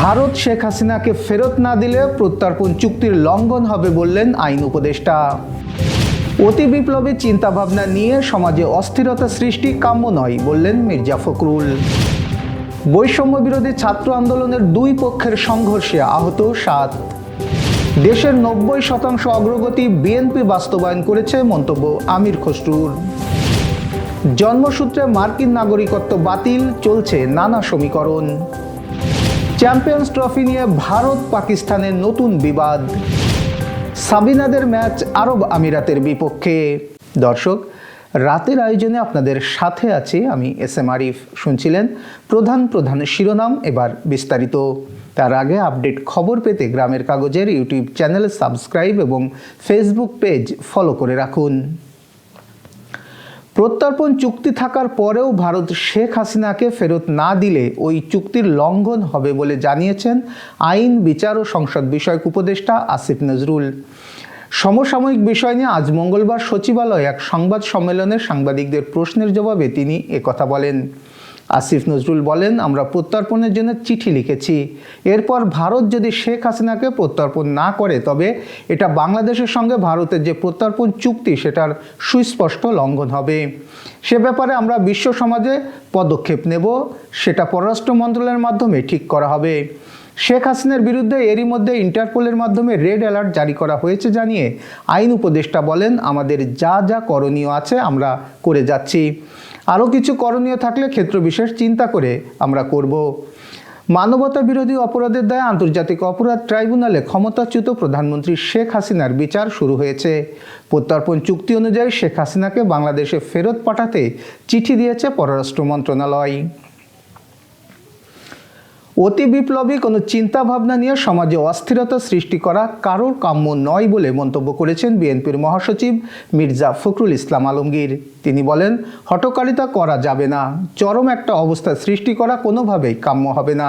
ভারত শেখ হাসিনাকে ফেরত না দিলে প্রত্যর্পণ চুক্তির লঙ্ঘন হবে বললেন আইন উপদেষ্টা। অতি বিপ্লবী চিন্তাভাবনা নিয়ে সমাজে অস্থিরতা সৃষ্টি কাম্য নয় বললেন মির্জা ফখরুল। বৈষম্য বিরোধী ছাত্র আন্দোলনের দুই পক্ষের সংঘর্ষে আহত সাত। দেশের নব্বই শতাংশ অগ্রগতি বিএনপি বাস্তবায়ন করেছে মন্তব্য আমির খসরুর। জন্মসূত্রে মার্কিন নাগরিকত্ব বাতিল, চলছে নানা সমীকরণ। চ্যাম্পিয়ন্স ট্রফি নিয়ে ভারত পাকিস্তানের নতুন বিবাদ। সাবিনাদের ম্যাচ আরব আমিরাতের বিপক্ষে। দর্শক, রাতের আয়োজনে আপনাদের সাথে আছি আমি এস এম আরিফ। শুনছিলেন প্রধান প্রধান শিরোনাম এবার বিস্তারিত। তার আগে আপডেট খবর পেতে গ্রামের কাগজের ইউটিউব চ্যানেল সাবস্ক্রাইব এবং ফেসবুক পেজ ফলো করে রাখুন। প্রত্যর্পণ চুক্তি থাকার পরেও ভারত শেখ হাসিনাকে ফেরত না দিলে ওই চুক্তির লঙ্ঘন হবে বলে জানিয়েছেন আইন, বিচার ও সংসদ বিষয়ক উপদেষ্টা আসিফ নজরুল। সমসাময়িক বিষয় নিয়ে আজ মঙ্গলবার সচিবালয়ে এক সংবাদ সম্মেলনে সাংবাদিকদের প্রশ্নের জবাবে তিনি একথা বলেন। আসিফ নজরুল বলেন, আমরা প্রত্যর্পণের জন্য চিঠি লিখেছি। এরপর ভারত যদি শেখ হাসিনাকে প্রত্যর্পণ না করে, তবে এটা বাংলাদেশের সঙ্গে ভারতের যে প্রত্যর্পণ চুক্তি, সেটার সুস্পষ্ট লঙ্ঘন হবে। সে ব্যাপারে আমরা বিশ্ব সমাজে পদক্ষেপ নেব, সেটা পররাষ্ট্র মন্ত্রণালয়ের মাধ্যমে ঠিক করা হবে। শেখ হাসিনার বিরুদ্ধে এরই মধ্যে ইন্টারপোলের মাধ্যমে রেড অ্যালার্ট জারি করা হয়েছে জানিয়ে আইন উপদেষ্টা বলেন, আমাদের যা যা করণীয় আছে, আমরা করে যাচ্ছি। আরও কিছু করণীয় থাকলে ক্ষেত্র বিশেষ চিন্তা করে আমরা করব। মানবতা বিরোধী অপরাধের দায়ে আন্তর্জাতিক অপরাধ ট্রাইব্যুনালে ক্ষমতাচ্যুত প্রধানমন্ত্রী শেখ হাসিনার বিচার শুরু হয়েছে। প্রত্যর্পণ চুক্তি অনুযায়ী শেখ হাসিনাকে বাংলাদেশে ফেরত পাঠাতে চিঠি দিয়েছে পররাষ্ট্র মন্ত্রণালয়। অতি বিপ্লবী কোনো চিন্তা ভাবনা নিয়ে সমাজে অস্থিরতা সৃষ্টি করা কারোর কাম্য নয় বলে মন্তব্য করেছেন বিএনপির মহাসচিব মির্জা ফখরুল ইসলাম আলমগীর। তিনি বলেন হটকারিতা করা যাবে না। চরম একটা অবস্থা সৃষ্টি করা কোনোভাবেই কাম্য হবে না।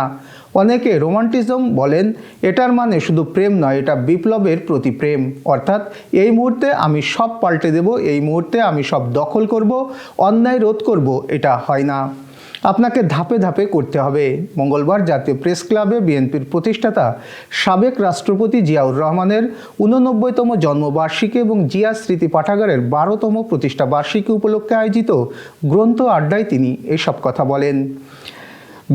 অনেকে রোমান্টিজম বলেন, এটার মানে শুধু প্রেম নয়, এটা বিপ্লবের প্রতি প্রেম। অর্থাৎ, এই মুহূর্তে আমি সব পাল্টে দেব, এই মুহূর্তে আমি সব দখল করব, অন্যায় রোধ করব, এটা হয় না। আপনাকে ধাপে ধাপে করতে হবে। মঙ্গলবার জাতীয় প্রেস ক্লাবে বিএনপির প্রতিষ্ঠাতা সাবেক রাষ্ট্রপতি জিয়াউর রহমানের উননব্বইতম জন্মবার্ষিকী এবং জিয়া স্মৃতি পাঠাগারের বারোতম প্রতিষ্ঠা বার্ষিকী উপলক্ষে আয়োজিত গ্রন্থ আড্ডায় তিনি এসব কথা বলেন।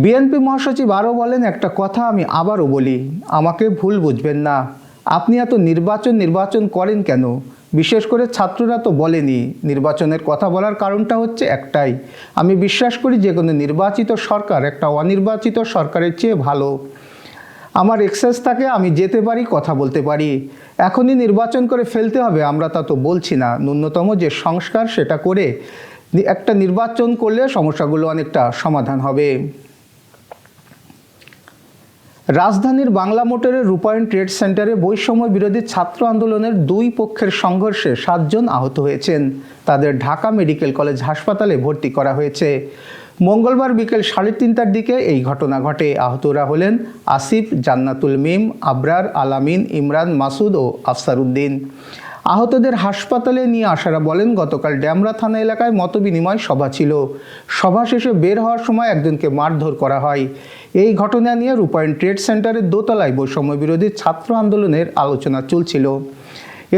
বিএনপি মহাসচিব আরও বলেন, একটা কথা আমি আবারও বলি, আমাকে ভুল বুঝবেন না। আপনি এত নির্বাচন নির্বাচন করেন কেন? বিশেষ করে ছাত্ররা তো বলেনি নির্বাচনের কথা বলার কারণটা হচ্ছে একটাই। আমি বিশ্বাস করি যে কোনো নির্বাচিত সরকার একটা অনির্বাচিত সরকারের চেয়ে ভালো। আমার এক্সেস থাকে, আমি যেতে পারি, কথা বলতে পারি। এখনই নির্বাচন করে ফেলতে হবে, আমরা তা তো বলছি না। ন্যূনতম যে সংস্কার সেটা করে একটা নির্বাচন করলে সমস্যাগুলো অনেকটা সমাধান হবে। রাজধানীর বাংলা মোটরের রূপায়ণ ট্রেড সেন্টারে বৈষম্য বিরোধী ছাত্র আন্দোলনের দুই পক্ষের সংঘর্ষে সাতজন আহত হয়েছেন। তাদের ঢাকা মেডিকেল কলেজ হাসপাতালে ভর্তি করা হয়েছে। মঙ্গলবার বিকেল সাড়ে তিনটার দিকে এই ঘটনা ঘটে। আহতরা হলেন আসিফ, জান্নাতুল মিম, আবরার, আলামিন, ইমরান, মাসুদ ও আফসার উদ্দিন আহতদের হাসপাতালে নিয়ে আসারা বলেন, গতকাল ড্যামরা থানা এলাকায় মতবিনিময় সভা ছিল। সভা শেষে বের হওয়ার সময় একজনকে মারধর করা হয়। এই ঘটনা নিয়ে রূপায়ণ ট্রেড সেন্টারের দোতলায় বৈষম্য বিরোধী ছাত্র আন্দোলনের আলোচনা চলছিল।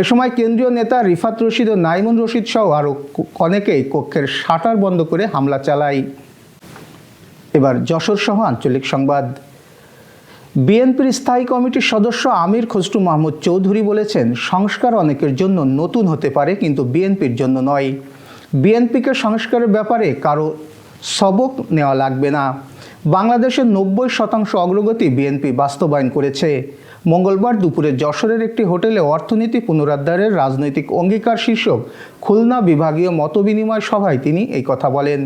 এ সময় কেন্দ্রীয় নেতা রিফাত রশিদ ও নাইমুন রশিদ সহ আরও অনেকেই কক্ষের শাটার বন্ধ করে হামলা চালায়। এবার যশোর সহ আঞ্চলিক সংবাদ। বিএনপির স্থায়ী কমিটির সদস্য আমির খসরু মাহমুদ চৌধুরী বলেছেন, সংস্কার অনেকের জন্য নতুন হতে পারে কিন্তু বিএনপির জন্য নয়। বিএনপিকে সংস্কারের ব্যাপারে কারও সবক নেওয়া লাগবে না। বাংলাদেশের নব্বই শতাংশ অগ্রগতি বিএনপি বাস্তবায়ন করেছে। মঙ্গলবার দুপুরে যশোরের একটি হোটেলে অর্থনীতি পুনরুদ্ধারের রাজনৈতিক অঙ্গীকার শীর্ষক খুলনা বিভাগীয় মতবিনিময় সভায় তিনি এই কথা বলেন।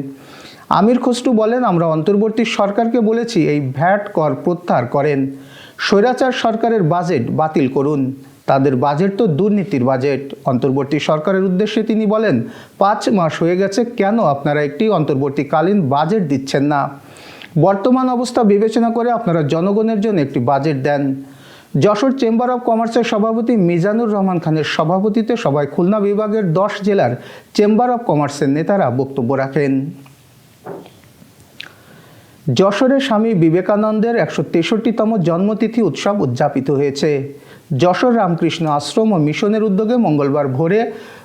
আমির খসরু বলেন, আমরা অন্তর্বর্তী সরকারকে বলেছি এই ভ্যাট কর প্রত্যাহার করেন। স্বৈরাচার সরকারের বাজেট বাতিল করুন। তাদের বাজেট তো দুর্নীতির বাজেট। অন্তর্বর্তী সরকারের উদ্দেশ্যে তিনি বলেন, পাঁচ মাস হয়ে গেছে, কেন আপনারা একটি অন্তর্বর্তীকালীন বাজেট দিচ্ছেন না? বর্তমান অবস্থা বিবেচনা করে আপনারা জনগণের জন্য একটি বাজেট দেন। যশোর চেম্বার অব কমার্সের সভাপতি মিজানুর রহমান খানের সভাপতিতে সবাই খুলনা বিভাগের দশ জেলার চেম্বার অব কমার্সের নেতারা বক্তব্য রাখেন। যশোরে স্বামী বিবেকানন্দের একশো তেষট্টিতম জন্মতিথি উৎসব উদযাপিত হয়েছে। যশোর রামকৃষ্ণ আশ্রম ও মিশনের উদ্যোগে মঙ্গলবার ভোরে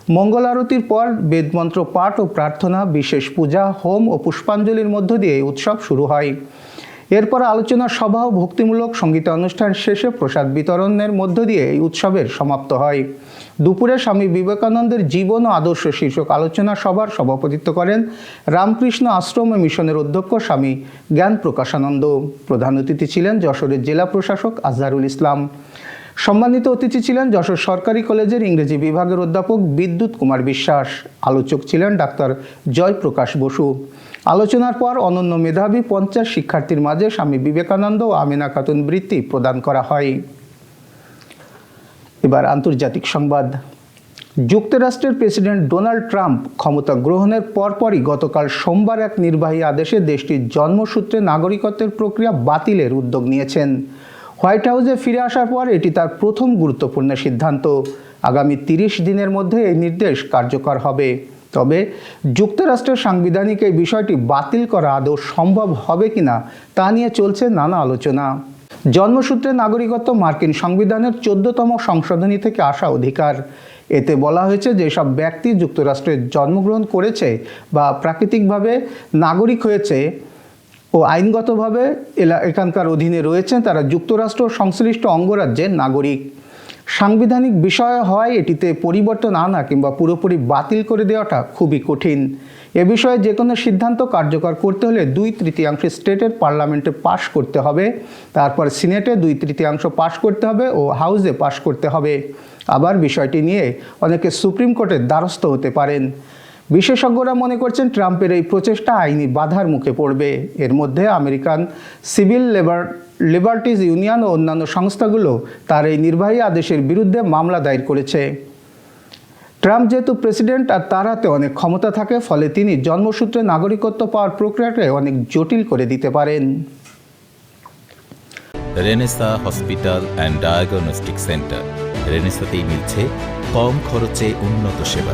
মঙ্গল আরতির পর বেদমন্ত্র পাঠ ও প্রার্থনা, বিশেষ পূজা, হোম ও পুষ্পাঞ্জলির মধ্য দিয়ে উৎসব শুরু হয়। এরপর আলোচনা সভা ও ভক্তিমূলক সংগীত অনুষ্ঠান শেষে প্রসাদ বিতরণের মধ্য দিয়ে এই উৎসবের সমাপ্ত হয়। দুপুরে স্বামী বিবেকানন্দের জীবন ও আদর্শ শীর্ষক আলোচনা সভার সভাপতিত্ব করেন রামকৃষ্ণ আশ্রম মিশনের অধ্যক্ষ স্বামী জ্ঞান প্রকাশানন্দ। প্রধান অতিথি ছিলেন যশোরের জেলা প্রশাসক আজহারুল ইসলাম। সম্মানিত অতিথি ছিলেন যশোর সরকারি কলেজের ইংরেজি বিভাগের অধ্যাপক বিদ্যুৎ কুমার বিশ্বাস। আলোচক ছিলেন ডাক্তার জয়প্রকাশ বসু। আলোচনার পর অনন্য মেধাবী পঞ্চাশ শিক্ষার্থীর মাঝে স্বামী বিবেকানন্দ ও আমিনা খাতুন বৃত্তি প্রদান করা হয়। এবার আন্তর্জাতিক সংবাদ। যুক্তরাষ্ট্রের প্রেসিডেন্ট ডোনাল্ড ট্রাম্প ক্ষমতা গ্রহণের পরপরই গতকাল সোমবার এক নির্বাহী আদেশে দেশটির জন্মসূত্রে নাগরিকত্বের প্রক্রিয়া বাতিলের উদ্যোগ নিয়েছেন। হোয়াইট হাউসে ফিরে আসার পর এটি তার প্রথম গুরুত্বপূর্ণ সিদ্ধান্ত। আগামী তিরিশ দিনের মধ্যে এই নির্দেশ কার্যকর হবে। তবে যুক্তরাষ্ট্রের সাংবিধানিক এই বিষয়টি বাতিল করা আদৌ সম্ভব হবে কিনা তা নিয়ে চলছে নানা আলোচনা। জন্মসূত্রে নাগরিকত্ব মার্কিন সংবিধানের চোদ্দতম সংশোধনী থেকে আসা অধিকার। এতে বলা হয়েছে যেসব ব্যক্তি যুক্তরাষ্ট্রে জন্মগ্রহণ করেছে বা প্রাকৃতিকভাবে নাগরিক হয়েছে ও আইনগতভাবে এখানকার অধীনে রয়েছেন তারা যুক্তরাষ্ট্র সংশ্লিষ্ট অঙ্গরাজ্যের নাগরিক। সাংবিধানিক বিষয় হয়, এটিতে পরিবর্তন আনা কিংবা পুরোপুরি বাতিল করে দেওয়াটা খুবই কঠিন। এ বিষয়ে যে কোনো সিদ্ধান্ত কার্যকর করতে হলে দুই তৃতীয়াংশ স্টেটের পার্লামেন্টে পাশ করতে হবে, তারপর সিনেটে দুই তৃতীয়াংশ পাশ করতে হবে ও হাউসে পাশ করতে হবে। আবার বিষয়টি নিয়ে অনেকে সুপ্রিম কোর্টের দ্বারস্থ হতে পারেন। বিশেষজ্ঞরা মনে করছেন ট্রাম্পের এই প্রচেষ্টা আইনি বাধার মুখে পড়বে। এর মধ্যে American civil labour, liberties union ও অন্যান্য সংস্থাগুলো তার এই নির্বাহী আদেশের বিরুদ্ধে মামলা দায়ের করেছে। ট্রাম্প যেহেতু প্রেসিডেন্ট আর তার হাতে অনেক ক্ষমতা থাকে, ফলে তিনি জন্মসূত্রে নাগরিকত্ব পাওয়ার প্রক্রিয়াকে অনেক জটিল করে দিতে পারেন। Renaissance hospital and diagnostic centre. রেনেসাতেই মিলছে কম খরচে উন্নত সেবা।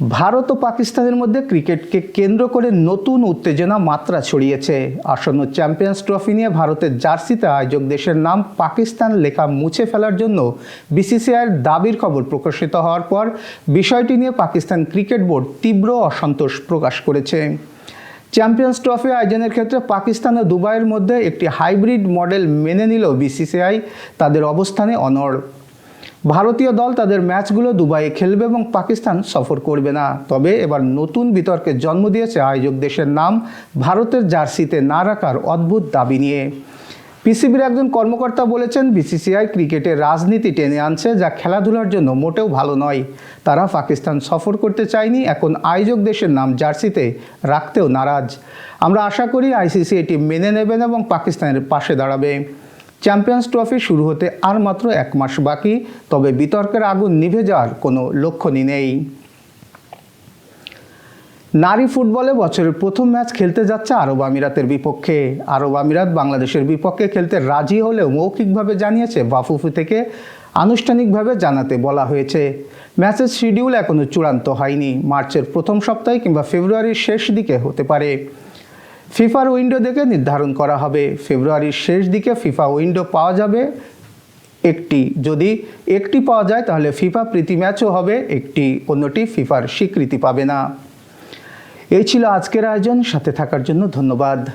ভারত ও পাকিস্তানের মধ্যে ক্রিকেটকে কেন্দ্র করে নতুন উত্তেজনা মাত্রা ছড়িয়েছে। আসন্ন চ্যাম্পিয়ন্স ট্রফি নিয়ে ভারতের জার্সিতে আয়োজক দেশের নাম পাকিস্তান লেখা মুছে ফেলার জন্য বিসিসিআইয়ের দাবির খবর প্রকাশিত হওয়ার পর বিষয়টি নিয়ে পাকিস্তান ক্রিকেট বোর্ড তীব্র অসন্তোষ প্রকাশ করেছে। চ্যাম্পিয়ন্স ট্রফি আয়োজনের ক্ষেত্রে পাকিস্তান ও দুবাইয়ের মধ্যে একটি হাইব্রিড মডেল মেনে নিল বিসিসিআই। তাদের অবস্থানে অনড়। ভারতীয় দল তাদের ম্যাচগুলো দুবাইয়ে খেলবে এবং পাকিস্তান সফর করবে না। তবে এবার নতুন বিতর্কে জন্ম দিয়েছে আয়োজক দেশের নাম, ভারতের জার্সিতে না রাখার অদ্ভুত দাবি নিয়ে। পিসিবির একজন কর্মকর্তা বলেছেন, বিসিসিআই ক্রিকেটে রাজনীতি টেনে আনছে যা খেলাধুলার জন্য মোটেও ভালো নয়। তারা পাকিস্তান সফর করতে চায়নি, এখন আয়োজক দেশের নাম জার্সিতে রাখতেও নারাজ। আমরা আশা করি আইসিসি এটি মেনে নেবেন এবং পাকিস্তানের পাশে দাঁড়াবে। চ্যাম্পিয়ন্স ট্রফি শুরু হতে আর মাত্র এক মাস বাকি, তবে বিতর্কের আগুন নিভে যাওয়ার কোনো লক্ষণই নেই। নারী ফুটবলে বছরের প্রথম ম্যাচ খেলতে যাচ্ছে আরব আমিরাতের বিপক্ষে। আরব আমিরাত বাংলাদেশের বিপক্ষে খেলতে রাজি হলেও মৌখিকভাবে জানিয়েছে বাফুফু থেকে আনুষ্ঠানিকভাবে জানাতে বলা হয়েছে। ম্যাচের শিডিউল এখনও চূড়ান্ত হয়নি। মার্চের প্রথম সপ্তাহে কিংবা ফেব্রুয়ারির শেষ দিকে হতে পারে। ফিফার উইন্ডো দেখে নির্ধারণ করা হবে। ফেব্রুয়ারির শেষ দিকে ফিফা উইন্ডো পাওয়া যাবে একটি। যদি একটি পাওয়া যায়, তাহলে ফিফা প্রীতি ম্যাচও হবে, একটি অন্যটি ফিফার স্বীকৃতি পাবে না। এই ছিল আজকের আয়োজন। সাথে থাকার জন্য ধন্যবাদ।